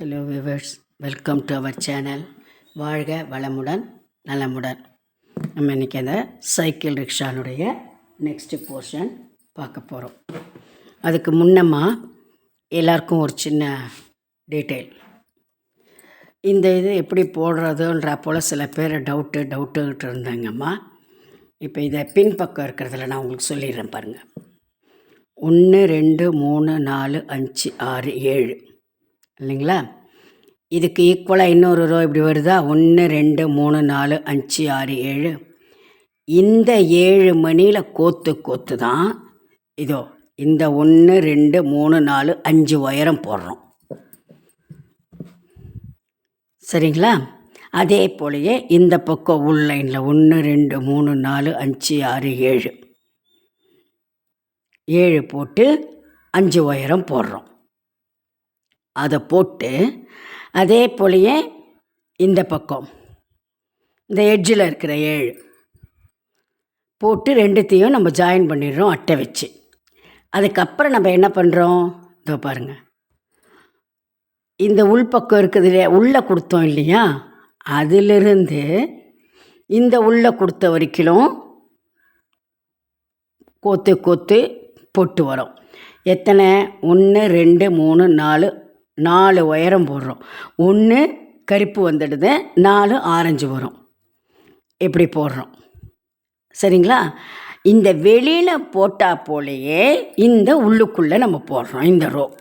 Hello viewers welcome to our channel வாழ்க வளமுடன் நலமுடன். நம்ம இன்றைக்கி அந்த சைக்கிள் ரிக்ஷானுடைய நெக்ஸ்ட்டு போர்ஷன் பார்க்க போகிறோம் அதுக்கு முன்னம்மா எல்லாருக்கும் ஒரு சின்ன டீட்டெயில் இந்த இது எப்படி போடுறதுன்ற போல் சில பேர் டவுட்டு டவுட்டுக்கிட்டு இருந்தாங்கம்மா. இப்போ இதை பின்பக்கம் இருக்கிறதுல நான் உங்களுக்கு சொல்லிடுறேன் பாருங்கள் ஒன்று ரெண்டு மூணு நாலு அஞ்சு ஆறு ஏழு. இல்லைங்களா? இதுக்கு ஈக்குவலாக இன்னொரு ரோ இப்படி வருதா? ஒன்று ரெண்டு மூணு நாலு அஞ்சு ஆறு ஏழு. இந்த ஏழு மணியில் கோத்து கோத்து தான் இதோ இந்த ஒன்று ரெண்டு மூணு நாலு அஞ்சு உயரம் போடுறோம். சரிங்களா? அதே போலயே இந்த பக்கம் உள் லைனில் ஒன்று ரெண்டு மூணு நாலு அஞ்சு ஆறு ஏழு. ஏழு போட்டு அஞ்சு உயரம் போடுறோம். அதை போட்டு அதே போலயே இந்த பக்கம். இந்த எட்ஜில் இருக்கிற ஏழு. போட்டு ரெண்டுத்தையும் நம்ம ஜாயின் பண்ணிடுறோம் அட்டை வச்சு. அதுக்கப்புறம் நம்ம என்ன பண்ணுறோம் இதோ பாருங்கள் இந்த உள்பக்கம் இருக்குது இல்லையா? உள்ளே கொடுத்தோம் இல்லையா? அதிலிருந்து இந்த உள்ளே கொடுத்த வரைக்கும் கோத்து கோத்து பொட்டு வரும். எத்தனை? ஒன்று ரெண்டு மூணு நாலு நாலு உயரம் போடுறோம். ஒன்று கருப்பு வந்துடுது நாலு ஆரஞ்சு வரும். இப்படி போடுறோம். சரிங்களா? இந்த வெளியில் போட்டால் போலேயே இந்த உள்ளுக்குள்ளே நம்ம போடுறோம் இந்த ரோ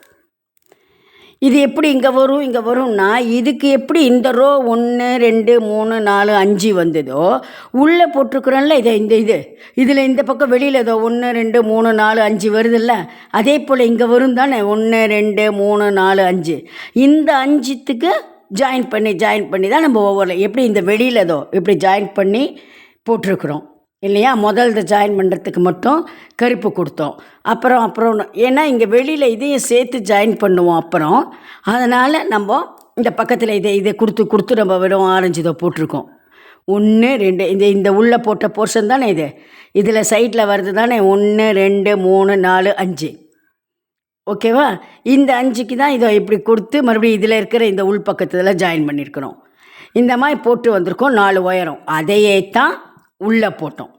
இது எப்படி இங்கே வரும் இங்கே வரும்னா இதுக்கு எப்படி இந்த ரோ ஒன்று ரெண்டு மூணு நாலு அஞ்சு வந்ததோ உள்ளே போட்டிருக்குறோம்ல இதை இந்த இது. இதில் இந்த பக்கம் வெளியில் ஏதோ ஒன்று ரெண்டு மூணு நாலு அஞ்சு வருதுல்ல. அதே போல் இங்கே வரும் தானே ஒன்று ரெண்டு மூணு நாலு அஞ்சு. இந்த அஞ்சுத்துக்கு ஜாயின் பண்ணி ஜாயின் பண்ணி தான் நம்ம ஒவ்வொரு எப்படி இந்த வெளியில் ஏதோ இப்படி ஜாயின் பண்ணி போட்டிருக்குறோம். இல்லையா? முதல் இதை ஜாயின் பண்ணுறதுக்கு மட்டும் கருப்பு கொடுத்தோம். அப்புறம் அப்புறம் ஏன்னா இங்கே வெளியில் இதையும் சேர்த்து ஜாயின் பண்ணுவோம் அப்புறம். அதனால் நம்ம இந்த பக்கத்தில் இதை இதை கொடுத்து கொடுத்து நம்ம வெறும் ஆரஞ்சு இதை போட்டிருக்கோம். ஒன்று ரெண்டு இந்த இந்த உள்ளே போட்ட போர்ஷன் தானே இது? இதில் சைட்டில் வர்றது தானே? ஒன்று ரெண்டு மூணு நாலு அஞ்சு. ஓகேவா இந்த அஞ்சுக்கு தான் இதை இப்படி கொடுத்து மறுபடியும் இதில் இருக்கிற இந்த உள் பக்கத்தில் ஜாயின் பண்ணியிருக்கிறோம். இந்த மாதிரி போட்டு வந்திருக்கோம் நாலு உயரம். அதையே தான் உள்ளே போட்டோம்.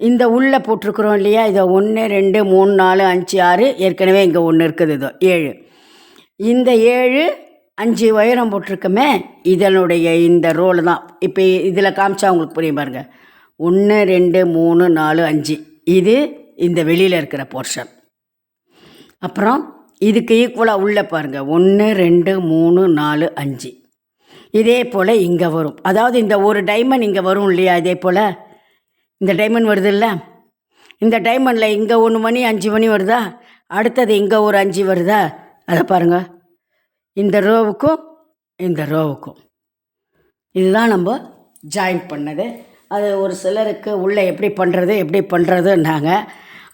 இந்த உள்ளே போட்டிருக்குறோம் இல்லையா? இதை ஒன்று ரெண்டு மூணு நாலு அஞ்சு ஆறு ஏற்கனவே இங்கே ஒன்று இருக்குது. இதோ ஏழு. இந்த ஏழு அஞ்சு உயரம் போட்டிருக்கோமே? இதனுடைய இந்த ரோல் தான். இப்போ இதில் காமிச்சா உங்களுக்கு புரியும் பாருங்கள் ஒன்று ரெண்டு மூணு நாலு அஞ்சு. இது இந்த வெளியில் இருக்கிற போர்ஷன் அப்புறம் இதுக்கு ஈக்குவலாக உள்ளே பாருங்கள் ஒன்று ரெண்டு மூணு நாலு அஞ்சு. இதே போல் இங்கே வரும். அதாவது இந்த ஒரு டைமண்ட் இங்கே வரும் இல்லையா? இதே போல் இந்த டைமண்ட் வருது இல்லை இந்த டைமண்டில் இங்கே ஒன்று மணி அஞ்சு மணி வருதா? அடுத்தது இங்கே ஒரு அஞ்சு வருதா? அதை பாருங்கள் இந்த ரோவுக்கும் இந்த ரோவுக்கும். இதுதான் நம்ம ஜாயின் பண்ணது. அது ஒரு சிலருக்கு உள்ளே எப்படி பண்ணுறது எப்படி பண்ணுறதுன்னாங்க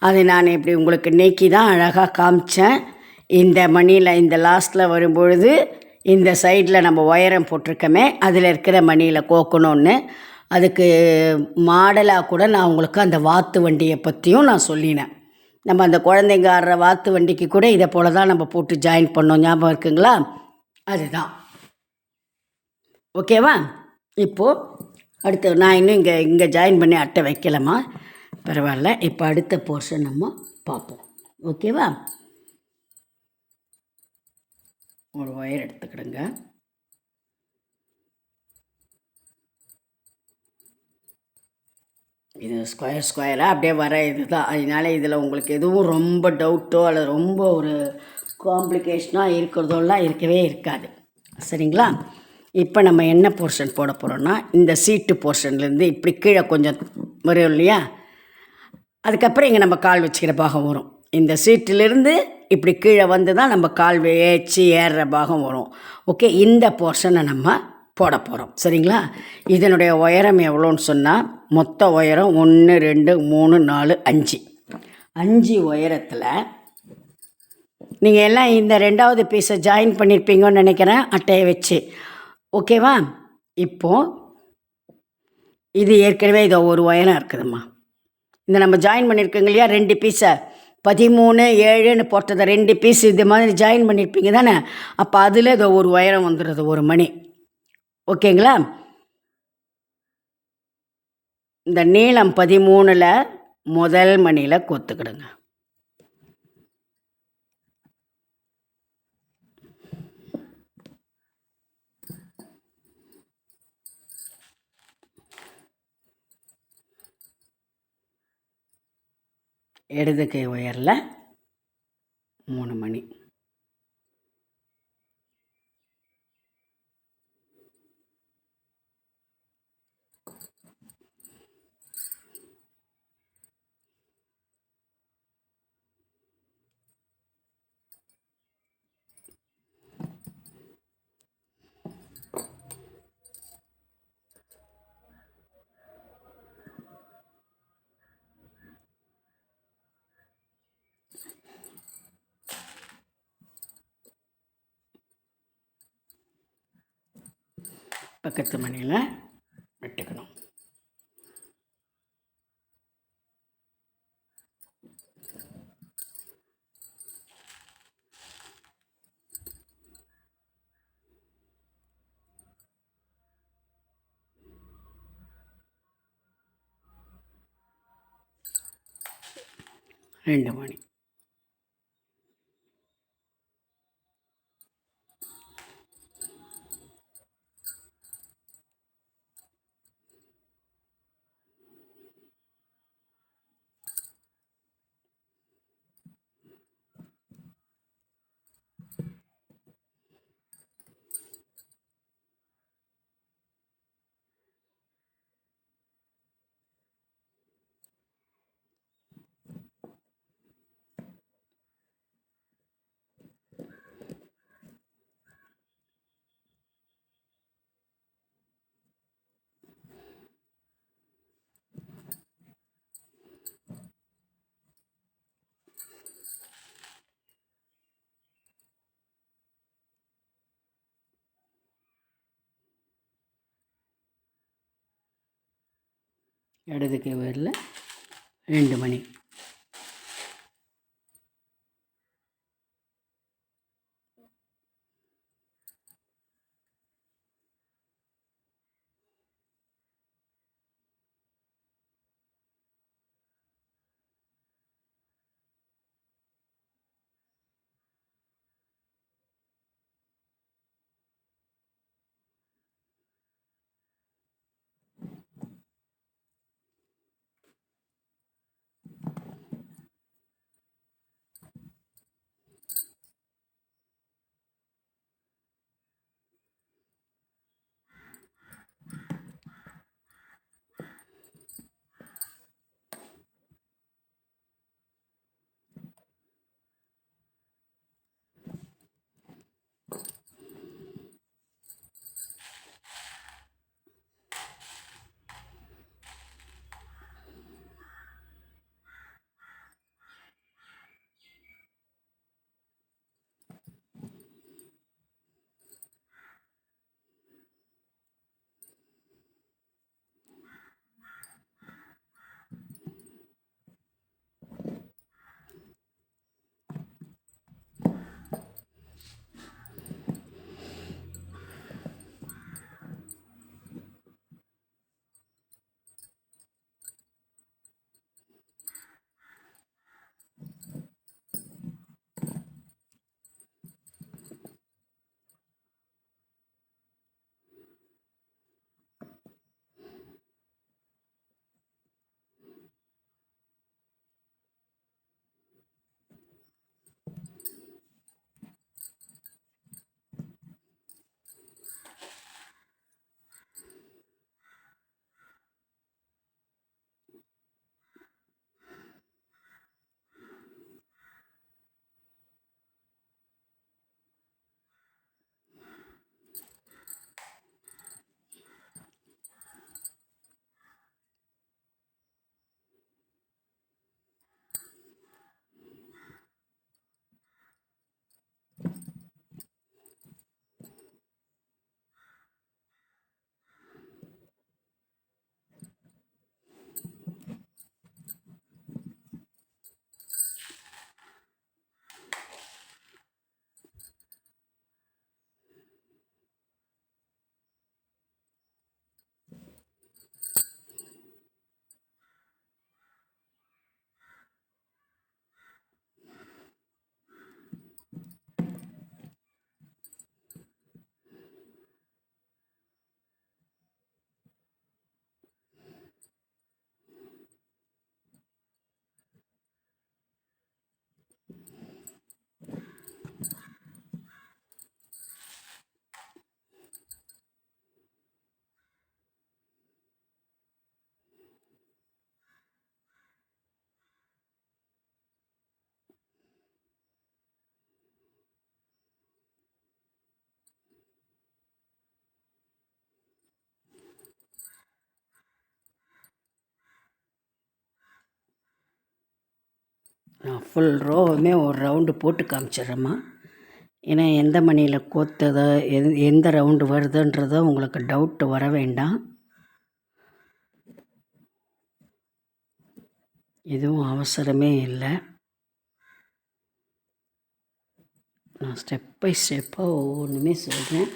அதை நான் இப்படி உங்களுக்கு நீக்கி தான் அழகாக காமிச்சேன். இந்த மணியில் இந்த லாஸ்ட்டில் வரும்பொழுது இந்த சைடில் நம்ம ஒயரம் போட்டிருக்கோமே அதில் இருக்கிற மணியில் கோக்கணும்னு. அதுக்கு மாடலாக கூட நான் உங்களுக்கு அந்த வாத்து வண்டியை பற்றியும் நான் சொல்லினேன். நம்ம அந்த குழந்தைங்க ஆடுற வாத்து வண்டிக்கு கூட இதை போல தான் நம்ம போட்டு ஜாயின் பண்ணோம். ஞாபகம் இருக்குங்களா? அதுதான். ஓகேவா இப்போது அடுத்து நான் இன்னும் இங்கே இங்கே ஜாயின் பண்ணி அட்டை வைக்கலாமா? பரவாயில்ல. இப்போ அடுத்த போர்ஷன் நம்ம பார்ப்போம். ஓகேவா ஒரு ஒயர் எடுத்துக்கிடுங்க. இது ஸ்கொயர் ஸ்கொயராக அப்படியே வர இது தான் அதனால இதில் உங்களுக்கு எதுவும் ரொம்ப டவுட்டோ அல்லது ரொம்ப ஒரு காம்ப்ளிகேஷனாக இருக்கிறதோலாம் இருக்கவே இருக்காது. சரிங்களா? இப்போ நம்ம என்ன போர்ஷன் போட போகிறோன்னா இந்த சீட்டு போர்ஷன்லேருந்து இப்படி கீழே கொஞ்சம் வரும் இல்லையா? அதுக்கப்புறம் இங்கே நம்ம கால் வச்சுக்கிற பாகம் வரும். இந்த சீட்டிலிருந்து இப்படி கீழே வந்து தான் நம்ம கால் வேச்சு ஏறுற பாகம் வரும். ஓகே இந்த போர்ஷனை நம்ம போட போகிறோம் சரிங்களா? இதனுடைய உயரம் எவ்வளோன்னு சொன்னால் மொத்த உயரம் ஒன்று ரெண்டு மூணு நாலு அஞ்சு. அஞ்சு உயரத்தில் நீங்கள் எல்லாம் இந்த ரெண்டாவது பீஸை ஜாயின் பண்ணியிருப்பீங்கன்னு நினைக்கிறேன் அட்டையை வச்சு. ஓகேவா? இப்போது இது ஏற்கனவே இதோ ஒரு உயரம் இருக்குதும்மா. இந்த நம்ம ஜாயின் பண்ணியிருக்கோங்க இல்லையா ரெண்டு பீஸை பதிமூணு ஏழுன்னு போட்டதை ரெண்டு பீஸ் இது மாதிரி ஜாயின் பண்ணியிருப்பீங்க தானே? அப்போ அதில் இதோ ஒரு உயரம் வந்துடுது ஒரு மணி. ஓகேங்களா? இந்த நீளம் பதிமூணில் முதல் மணியில் கொத்துக்கிடுங்க. இடது கை உயரில் மூணு மணி. பக்கத்து மணியில் வெட்டுக்கணும். ரெண்டு மணி. இடது கை உயரில் ரெண்டு மணி. நான் ஃபுல் ரோவுமே ஒரு ரவுண்டு போட்டு காமிச்சிடுறேம்மா. ஏன்னா எந்த மணியில் கோத்ததோ எது எந்த ரவுண்டு வருதுன்றதோ உங்களுக்கு டவுட்டு வர வேண்டாம். எதுவும் அவசரமே இல்லை. நான் ஸ்டெப் பை ஸ்டெப்பாக ஒவ்வொன்றுமே சொல்கிறேன்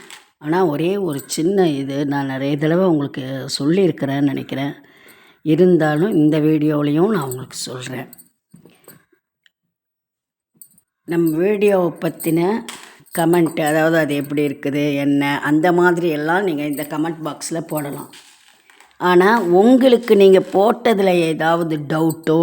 ஆனால் ஒரே ஒரு சின்ன இது நான் நிறைய தடவை உங்களுக்கு சொல்லியிருக்கிறேன்னு நினைக்கிறேன். இருந்தாலும் இந்த வீடியோவிலையும் நான் உங்களுக்கு சொல்கிறேன் நம்ம வீடியோவை பற்றின கமெண்ட் அதாவது அது எப்படி இருக்குது என்ன அந்த மாதிரி எல்லாம் நீங்கள் இந்த கமெண்ட் பாக்ஸில் போடலாம். ஆனால் உங்களுக்கு நீங்கள் போட்டதில் ஏதாவது டவுட்டோ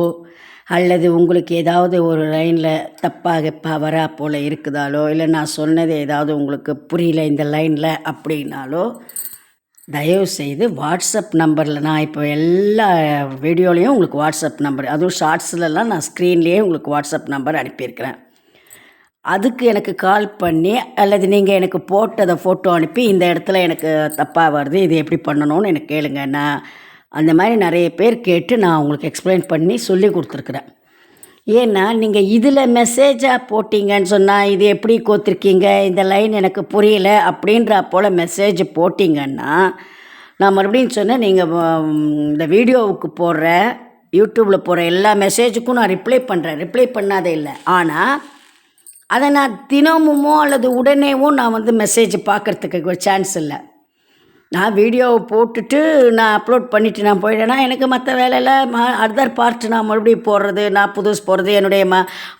அல்லது உங்களுக்கு ஏதாவது ஒரு லைனில் தப்பாக பவரா போல் இருக்குதாலோ இல்லை நான் சொன்னது ஏதாவது உங்களுக்கு புரியல இந்த லைனில் அப்படின்னாலோ தயவு செய்து வாட்ஸ்அப் நம்பரில் நான் இப்போ எல்லா வீடியோலேயும் உங்களுக்கு வாட்ஸ்அப் நம்பர் அதுவும் ஷார்ட்ஸ்லலாம் நான் ஸ்க்ரீன்லேயே உங்களுக்கு வாட்ஸ்அப் நம்பர் அனுப்பியிருக்கிறேன். அதுக்கு எனக்கு கால் பண்ணி அல்லது நீங்கள் எனக்கு போட்டதை ஃபோட்டோ அனுப்பி இந்த இடத்துல எனக்கு தப்பாக வருது இது எப்படி பண்ணணும்னு எனக்கு கேளுங்க. நான் அந்த மாதிரி நிறைய பேர் கேட்டு நான் உங்களுக்கு எக்ஸ்பிளைன் பண்ணி சொல்லி கொடுத்துருக்குறேன். ஏன்னா நீங்கள் இதில் மெசேஜாக போட்டிங்கன்னு சொன்னால் இது எப்படி கோத்திருக்கீங்க? இந்த லைன் எனக்கு புரியல அப்படின்ற போல் மெசேஜ் போட்டிங்கன்னா நான் மறுபடியும் சொன்னேன் நீங்கள் இந்த வீடியோவுக்கு போடுற யூடியூப்பில் போடுற எல்லா மெசேஜுக்கும் நான் ரிப்ளை பண்ணுறேன் ரிப்ளை பண்ணாதே இல்லை. ஆனால் அதை நான் தினமுமோ அல்லது உடனேவோ நான் வந்து மெசேஜ் பார்க்குறதுக்கு ஒரு சான்ஸ் இல்லை. நான் வீடியோவை போட்டுட்டு நான் அப்லோட் பண்ணிவிட்டு நான் போயிட்டேன்னா எனக்கு மற்ற வேலையில் அதர் பார்ட் நான் மறுபடியும் போடுறது நான் புதுசு போடுறது என்னுடைய ம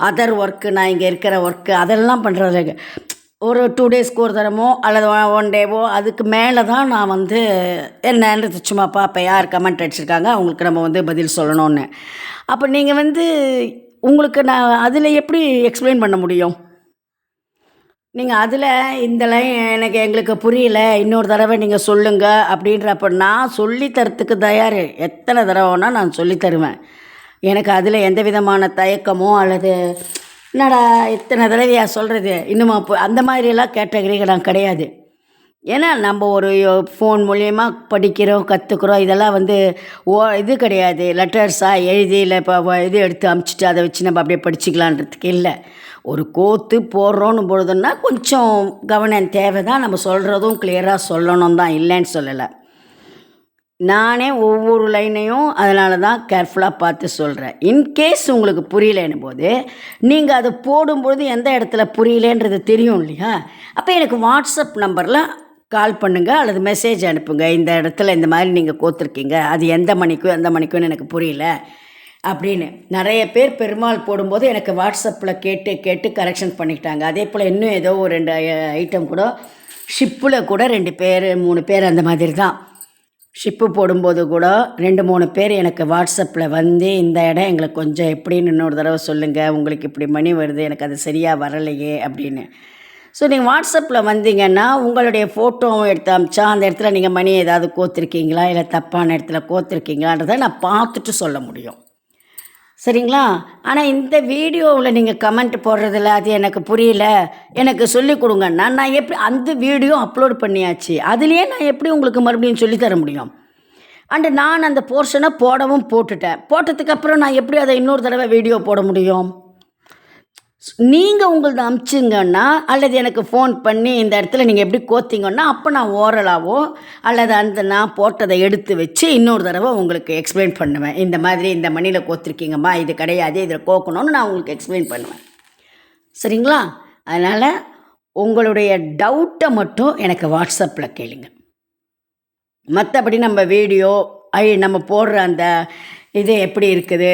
அதர் ஒர்க்கு நான் இங்கே இருக்கிற ஒர்க்கு அதெல்லாம் பண்ணுறது ஒரு டூ டேஸ்க்கு ஒரு தரமோ அல்லது ஒன் டேவோ அதுக்கு மேலே தான் நான் வந்து என்னன்றது சும்மா பார்ப்பேன். யார் கமெண்ட் அடிச்சிருக்காங்க அவங்களுக்கு நம்ம வந்து பதில் சொல்லணும்னு. அப்போ நீங்கள் வந்து உங்களுக்கு நான் அதில் எப்படி எக்ஸ்பிளைன் பண்ண முடியும்? நீங்கள் அதில் இந்த லைன் எனக்கு எங்களுக்கு புரியல இன்னொரு தடவை நீங்கள் சொல்லுங்கள் அப்படின்றப்ப நான் சொல்லித்தரத்துக்கு தயார். எத்தனை தடவைனா நான் சொல்லி தருவேன். எனக்கு அதில் எந்த விதமான தயக்கமோ அல்லது என்னடா இத்தனை தடவையா சொல்கிறது இன்னுமா அந்த மாதிரியெல்லாம் கேட்டகரிகள் நான் கிடையாது. ஏன்னா நம்ம ஒரு ஃபோன் மூலியமா படிக்கிறோம் கற்றுக்குறோம் இதெல்லாம் வந்து ஓ இது கிடையாது. லெட்டர்ஸாக எழுதி இல்லை இப்போ இது எடுத்து அமுச்சிட்டு அதை வச்சு நம்ம அப்படியே படிச்சுக்கலான்றதுக்கு இல்லை. ஒரு கோத்து போடுறோன்னு பொழுதுன்னா கொஞ்சம் கவனம் தேவை தான். நம்ம சொல்கிறதும் கிளியராக சொல்லணும் தான். இல்லைன்னு சொல்லலை. நானே ஒவ்வொரு லைனையும் அதனால தான் கேர்ஃபுல்லாக பார்த்து சொல்கிறேன் இன்கேஸ் உங்களுக்கு புரியலன்னும் போது நீங்கள் அதை போடும்பொழுது எந்த இடத்துல புரியலன்றது தெரியும் இல்லையா? அப்போ எனக்கு வாட்ஸ்அப் நம்பரில் கால் பண்ணுங்கள் அல்லது மெசேஜ் அனுப்புங்க. இந்த இடத்துல இந்த மாதிரி நீங்கள் கோத்துருக்கீங்க. அது எந்த மணிக்கும் எந்த மணிக்கும்னு எனக்கு புரியல. அப்படின்னு நிறைய பேர் பெருமாள் போடும்போது எனக்கு வாட்ஸ்அப்பில் கேட்டு கேட்டு கரெக்ஷன் பண்ணிக்கிட்டாங்க. அதே போல் இன்னும் ஏதோ ஒரு ரெண்டு ஐட்டம் கூட ஷிப்பில் கூட ரெண்டு பேர் மூணு பேர் அந்த மாதிரி தான். ஷிப்பு போடும்போது கூட ரெண்டு மூணு பேர் எனக்கு வாட்ஸ்அப்பில் வந்து இந்த இடம் எங்களுக்கு கொஞ்சம் எப்படின்னு இன்னொரு தடவை சொல்லுங்கள் உங்களுக்கு இப்படி மணி வருது. எனக்கு அது சரியாக வரலையே அப்படின்னு. ஸோ நீங்கள் வாட்ஸ்அப்பில் வந்தீங்கன்னா உங்களுடைய ஃபோட்டோவும் எடுத்து அமிச்சா அந்த இடத்துல நீங்கள் மணி ஏதாவது கோத்துருக்கீங்களா? இல்லை தப்பான இடத்துல கோத்துருக்கீங்களான்றதை நான் பார்த்துட்டு சொல்ல முடியும். சரிங்களா? ஆனால் இந்த வீடியோவில் நீங்கள் கமெண்ட் போடுறதில்ல அது எனக்கு புரியல எனக்கு சொல்லிக் கொடுங்கன்னா நான் எப்படி அந்த வீடியோ அப்லோட் பண்ணியாச்சு அதுலேயே நான் எப்படி உங்களுக்கு மறுபடியும் சொல்லித்தர முடியும்? அண்டு நான் அந்த போர்ஷனை போடவும் போட்டுட்டேன். போட்டதுக்கப்புறம் நான் எப்படி அதை இன்னொரு தடவை வீடியோ போட முடியும்? நீங்கள் உங்களது அமுச்சிங்கன்னா அல்லது எனக்கு ஃபோன் பண்ணி இந்த இடத்துல நீங்கள் எப்படி கோத்திங்கன்னா அப்போ நான் ஓரலாவோ அல்லது அந்த நான் போட்டதை எடுத்து வச்சு இன்னொரு தடவை உங்களுக்கு எக்ஸ்பிளைன் பண்ணுவேன். இந்த மாதிரி இந்த மணியில் கோத்திருக்கீங்கம்மா இது கிடையாது இதில் கோக்கணும்னு நான் உங்களுக்கு எக்ஸ்பிளைன் பண்ணுவேன். சரிங்களா? அதனால் உங்களுடைய டவுட்டை மட்டும் எனக்கு வாட்ஸ்அப்பில் கேளுங்க. மற்றபடி நம்ம வீடியோ ஐ நம்ம போடுற அந்த இது எப்படி இருக்குது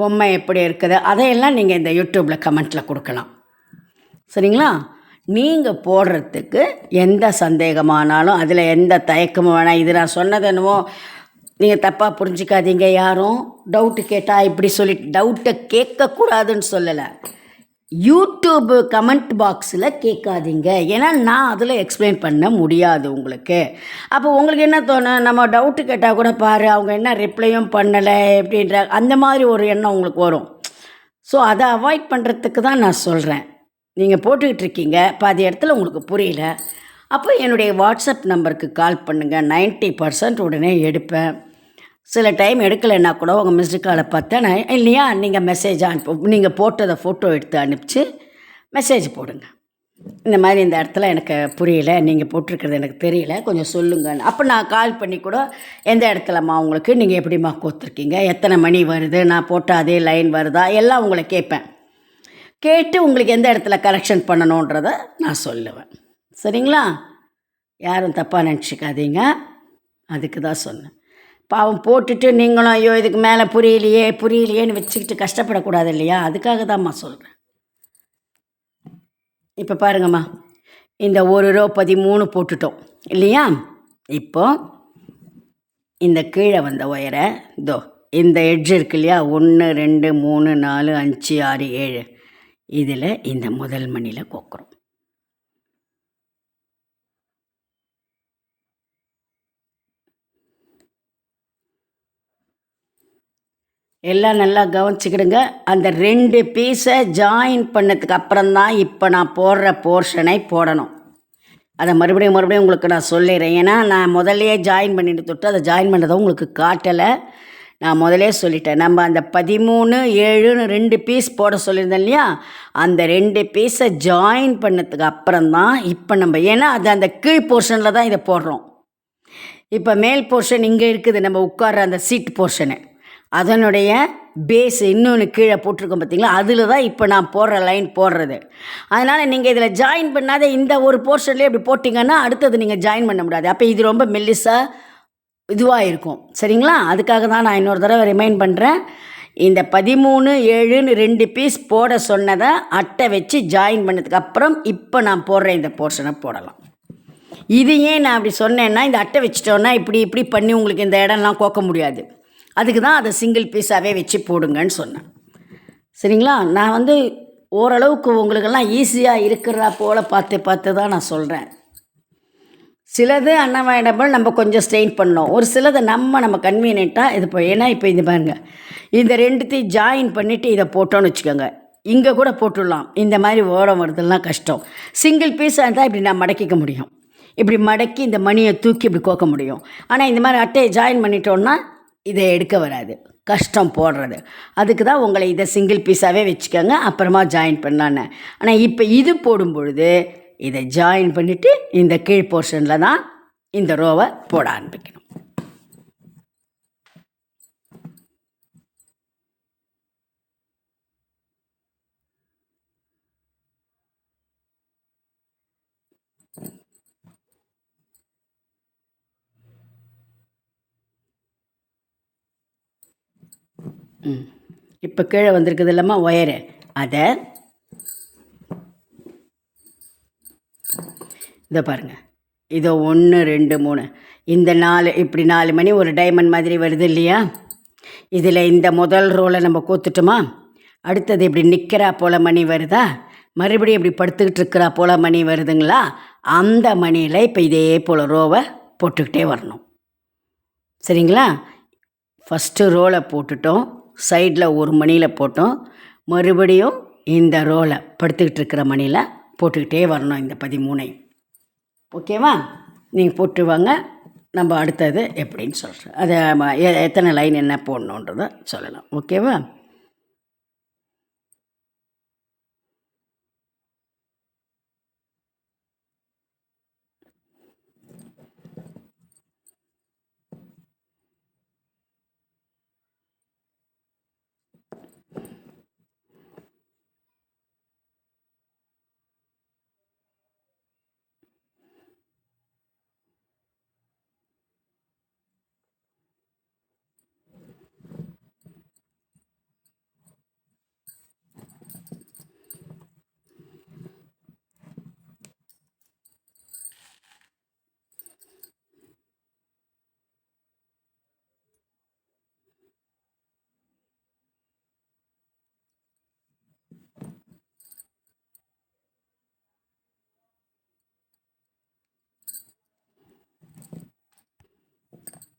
பொம்மை எப்படி இருக்குது? அதையெல்லாம் நீங்கள் இந்த யூடியூப்பில் கமெண்ட்டில் கொடுக்கலாம். சரிங்களா? நீங்கள் போடுறதுக்கு எந்த சந்தேகமானாலும் அதில் எந்த தயக்கமும் வேணாம். இது நான் சொன்னது என்னவோ நீங்கள் தப்பாக புரிஞ்சிக்காதீங்க யாரும். டவுட்டு கேட்டால் இப்படி சொல்லி டவுட்டை கேட்கக்கூடாதுன்னு சொல்லலை. யூடியூப் கமெண்ட் பாக்ஸில் கேட்காதீங்க. ஏன்னா நான் அதில் எக்ஸ்பிளைன் பண்ண முடியாது உங்களுக்கு. அப்போ உங்களுக்கு என்ன தோணும்? நம்ம டவுட்டு கேட்டால் கூட பாரு அவங்க என்ன ரிப்ளையும் பண்ணலை அப்படின்ற அந்த மாதிரி ஒரு எண்ணம் உங்களுக்கு வரும். ஸோ அதை அவாய்ட் பண்ணுறதுக்கு தான் நான் சொல்கிறேன் நீங்கள் போட்டுக்கிட்டு இருக்கீங்க. பாதி இடத்துல உங்களுக்கு புரியல. அப்போ என்னுடைய வாட்ஸ்அப் நம்பருக்கு கால் பண்ணுங்கள் நைன்ட்டி பர்சன்ட் உடனே எடுப்பேன். சில டைம் எடுக்கலைன்னா கூட உங்கள் மிஸ்டு காலை பார்த்தேன் இல்லையா நீங்கள் மெசேஜ் அனுப்ப நீங்கள் போட்டதை ஃபோட்டோ எடுத்து அனுப்பிச்சு மெசேஜ் போடுங்க. இந்த மாதிரி இந்த இடத்துல எனக்கு புரியல நீங்கள் போட்டிருக்கிறது எனக்கு தெரியல கொஞ்சம் சொல்லுங்கன்னு. அப்போ நான் கால் பண்ணி கூட எந்த இடத்துலம்மா உங்களுக்கு? நீங்கள் எப்படிம்மா கோத்துருக்கீங்க? எத்தனை மணி வருது? நான் போட்ட அதே லைன் வருதா? எல்லாம் உங்களை கேட்பேன். கேட்டு உங்களுக்கு எந்த இடத்துல கரெக்ஷன் பண்ணணுன்றத நான் சொல்லுவேன். சரிங்களா? யாரும் தப்பாக நினச்சிக்காதீங்க. அதுக்கு தான் சொன்னேன். பாவம் போட்டுட்டு நீங்களும் ஐயோ இதுக்கு மேலே புரியலையே புரியலையேன்னு வச்சுக்கிட்டு கஷ்டப்படக்கூடாது இல்லையா? அதுக்காக தான்மா சொல்கிறேன் இப்போ பாருங்கம்மா. இந்த ஒரு ரோ பதிமூணு போட்டுட்டோம் இல்லையா? இப்போ இந்த கீழே வந்த ஒயரை இதோ இந்த எட்ஜ் இருக்கு இல்லையா? ஒன்று ரெண்டு மூணு நாலு அஞ்சு ஆறு ஏழு. இதில் இந்த முதல் மணியில் கோக்குறோம். எல்லாம் நல்லா கவனிச்சுக்கிடுங்க. அந்த ரெண்டு பீஸை ஜாயின் பண்ணதுக்கு அப்புறம்தான் இப்போ நான் போடுற போர்ஷனை போடணும். அதை மறுபடியும் மறுபடியும் உங்களுக்கு நான் சொல்லிடுறேன். ஏன்னா நான் முதல்லையே ஜாயின் பண்ணிட்டு தொட்டு அதை ஜாயின் பண்ணுறதை உங்களுக்கு காட்டலை. நான் முதலே சொல்லிட்டேன். நம்ம அந்த பதிமூணு ஏழுன்னு ரெண்டு பீஸ் போட சொல்லியிருந்தேன் இல்லையா? அந்த ரெண்டு பீஸை ஜாயின் பண்ணதுக்கு அப்புறம் தான் இப்போ நம்ம ஏன்னா அது அந்த கீழ் போர்ஷனில் தான் இதை போடுறோம். இப்போ மேல் போர்ஷன் இங்கே இருக்குது. நம்ம உட்கார்ற அந்த சீட் போர்ஷனு அதனுடைய பேஸ் இன்னொன்று கீழே போட்டிருக்கோம் பார்த்தீங்களா? அதில் தான் இப்போ நான் போடுற லைன் போடுறது. அதனால் நீங்கள் இதில் ஜாயின் பண்ணாத இந்த ஒரு போர்ஷன்லேயே இப்படி போட்டிங்கன்னா அடுத்தது நீங்கள் ஜாயின் பண்ண முடியாது. அப்போ இது ரொம்ப மெல்லிஸாக இதுவாக இருக்கும். சரிங்களா? அதுக்காக தான் நான் இன்னொரு தடவை ரிமைண்ட் பண்ணுறேன் இந்த பதிமூணு ஏழுன்னு ரெண்டு பீஸ் போட சொன்னதை அட்டை வச்சு ஜாயின் பண்ணதுக்கு அப்புறம் இப்போ நான் போடுறேன் இந்த போர்ஷனை போடலாம். இது ஏன் நான் அப்படி சொன்னேன்னா இந்த அட்டை வச்சிட்டோன்னா இப்படி இப்படி பண்ணி உங்களுக்கு இந்த இடம்லாம் கோக்க முடியாது. அதுக்கு தான் அதை சிங்கிள் பீஸாகவே வச்சு போடுங்கன்னு சொன்னேன். சரிங்களா? நான் வந்து ஓரளவுக்கு உங்களுக்கெல்லாம் ஈஸியாக இருக்கிறா போல் பார்த்து பார்த்து தான் நான் சொல்கிறேன் சிலது அன்னவாயிடபிள் நம்ம கொஞ்சம் ஸ்ட்ரெயின் பண்ணோம். ஒரு சிலதை நம்ம நம்ம கன்வீனியண்ட்டாக இது போய் ஏன்னா இப்போ இது பாருங்க இந்த ரெண்டுத்தையும் ஜாயின் பண்ணிவிட்டு இதை போட்டோன்னு வச்சுக்கோங்க. இங்கே கூட போட்டுடலாம். இந்த மாதிரி ஓரம் வருதுலாம் கஷ்டம். சிங்கிள் பீஸாக இருந்தால் இப்படி நான் மடக்கிக்க முடியும். இப்படி மடக்கி இந்த மணியை தூக்கி இப்படி கோக்க முடியும். ஆனால் இந்த மாதிரி அட்டையை ஜாயின் பண்ணிட்டோன்னா இதை எடுக்க வராது. கஷ்டம் போடுறது. அதுக்கு தான் உங்களை இதை சிங்கிள் பீஸாகவே வச்சுக்கோங்க அப்புறமா ஜாயின் பண்ணலான்னு. ஆனால் இப்போ இது போடும் பொழுது இதை ஜாயின் பண்ணிவிட்டு இந்த கீழ் போர்ஷனில் தான் இந்த ரோவை போட ஆரம்பிக்கணும். ம். இப்போ கீழே வந்திருக்குது இல்லைம்மா ஒயரு. அதை இதை பாருங்கள் இதோ ஒன்று ரெண்டு மூணு. இந்த நாலு இப்படி நாலு மணி ஒரு டைமண்ட் மாதிரி வருது இல்லையா? இதில் இந்த முதல் ரோலை நம்ம கோத்துட்டோமா? அடுத்தது இப்படி நிற்கிறா போல மணி வருதா? மறுபடியும் இப்படி படுத்துக்கிட்டு இருக்கிறா போல மணி வருதுங்களா? அந்த மணியில் இப்போ இதே போல் ரோவை போட்டுக்கிட்டே வரணும். சரிங்களா? ஃபஸ்ட்டு ரோலை போட்டுட்டோம். சைடில் ஒரு மணியில் போட்டோம். மறுபடியும் இந்த ரோலை படுத்துக்கிட்டு இருக்கிற மணியில் போட்டுக்கிட்டே வரணும் இந்த பதிமூணை ஓகேவா? நீங்கள் போட்டு வாங்க. நம்ம அடுத்தது எப்படின்னு சொல்கிறேன் அதை எ- எத்தனை லைன் என்ன போடணுன்றதை சொல்லலாம். ஓகேவா?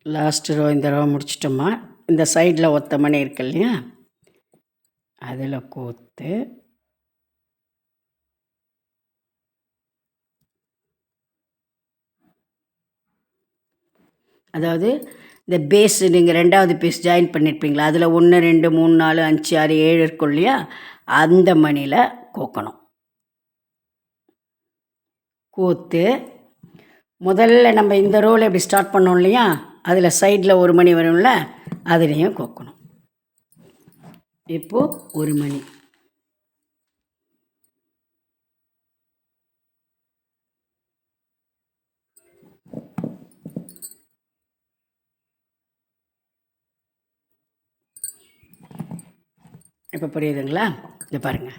லாஸ்ட் ரோ இந்த ரோ முடிச்சிட்டோமா? இந்த சைடில் ஒத்த மணி இருக்கு இல்லையா? அதில் கோத்து. அதாவது இந்த பேஸ் நீங்கள் ரெண்டாவது பேஸ் ஜாயின் பண்ணியிருப்பீங்களா அதில் ஒன்று ரெண்டு மூணு நாலு அஞ்சு ஆறு ஏழு இருக்கும் இல்லையா? அந்த மணியில் கோக்கணும். கோத்து. முதல்ல நம்ம இந்த ரோல் எப்படி ஸ்டார்ட் பண்ணோம் இல்லையா? அதில் சைடில் ஒரு மணி வரும்ல அதுலேயும் கோக்கணும். இப்போது ஒரு மணி. இப்போ புரியுதுங்களா? இது பாருங்கள்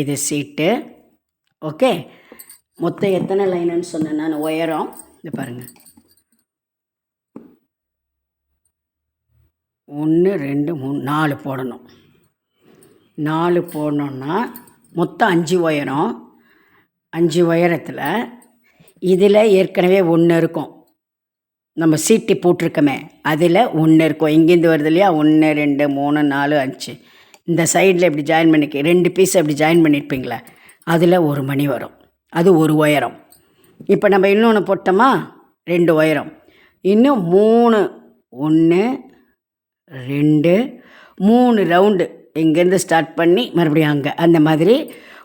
இது சீட்டு ஓகே மொத்தம் எத்தனை லைனுன்னு சொன்னேன் நான் உயரம். இது பாருங்கள் ஒன்று ரெண்டு மூணு நாலு போடணும். நாலு போடணுன்னா மொத்தம் அஞ்சு உயரம். அஞ்சு உயரத்தில் இதில் ஏற்கனவே ஒன்று இருக்கும். நம்ம சீட்டி போட்டிருக்கோமே அதில் ஒன்று இருக்கும். இங்கேருந்து வருது இல்லையா? ஒன்று ரெண்டு மூணு நாலு அஞ்சு. இந்த சைடில் இப்படி ஜாயின் பண்ணிக்க ரெண்டு பீஸ் அப்படி ஜாயின் பண்ணியிருப்பீங்களே அதில் ஒரு மணி வரும். அது ஒரு உயரம். இப்போ நம்ம இன்னொன்று போட்டோமா? ரெண்டு உயரம். இன்னும் மூணு ஒன்று ரெண்டு மூணு ரவுண்டு இங்கேருந்து ஸ்டார்ட் பண்ணி மறுபடியும் அங்கே. அந்த மாதிரி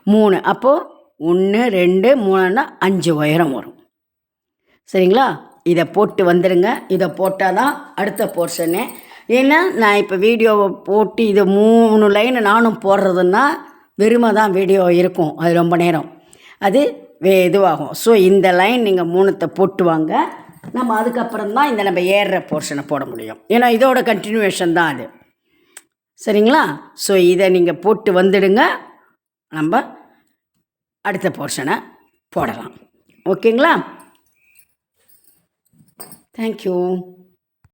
மூணு. அப்போது ஒன்று ரெண்டு மூணுன்னா அஞ்சு உயரம் வரும். சரிங்களா? இதை போட்டு வந்துடுங்க இதை போட்டால் தான் அடுத்த போர்ஷனு ஏன்னா நான் இப்போ வீடியோவை போட்டு இது மூணு லைன் நானும் போடுறதுன்னா வெறுமை தான் வீடியோ இருக்கும். அது ரொம்ப நேரம். அது வே இதுவாகும். ஸோ இந்த லைன் நீங்கள் மூணுத்தை போட்டு வாங்க. நம்ம அதுக்கப்புறம் தான் இந்த நம்ம ஏறுற போர்ஷனை போட முடியும். ஏன்னா இதோட கண்டினியூவேஷன் தான் அது. சரிங்களா? ஸோ இதை நீங்கள் போட்டு வந்துடுங்க. நம்ம அடுத்த போர்ஷனை போடலாம். ஓகேங்களா தேங்க்யூ